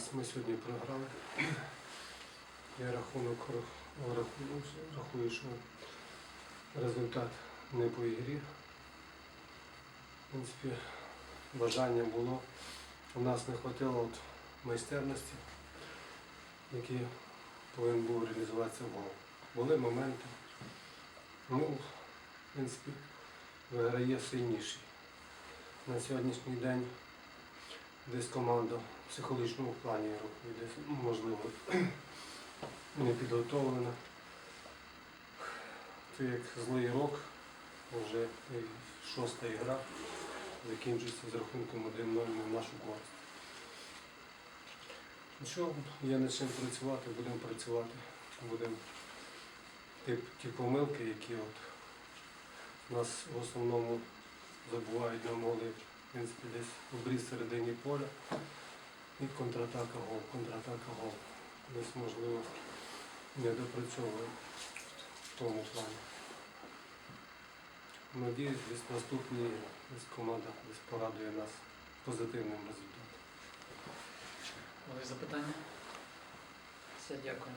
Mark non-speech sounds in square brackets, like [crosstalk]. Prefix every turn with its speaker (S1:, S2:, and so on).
S1: раз ми сьогодні програли. Я рахунок рахую, що результат не по ігрі. В принципі, бажання було. У нас не вистачило от майстерності, які повинен був реалізуватися в гол. Були моменти. Ну, в принципі, виграє сильніший. На сьогоднішній день десь команда в психологічному плані я десь можливо [clears throat] не підготовлена. Це як злий рок, вже шоста ігра закінчується з рахунком 1-0 на нашу користь. Нічого, є над чим працювати, будемо працювати, будемо ті, ті помилки, які от нас в основному забувають на моли, в принципі, десь в бріз середині поля і контратака гол, контратака гол. Десь можливо не допрацьовує в тому плані. Надіюсь, десь наступні десь команда десь порадує нас позитивним результатом.
S2: Були запитання? Все, дякую.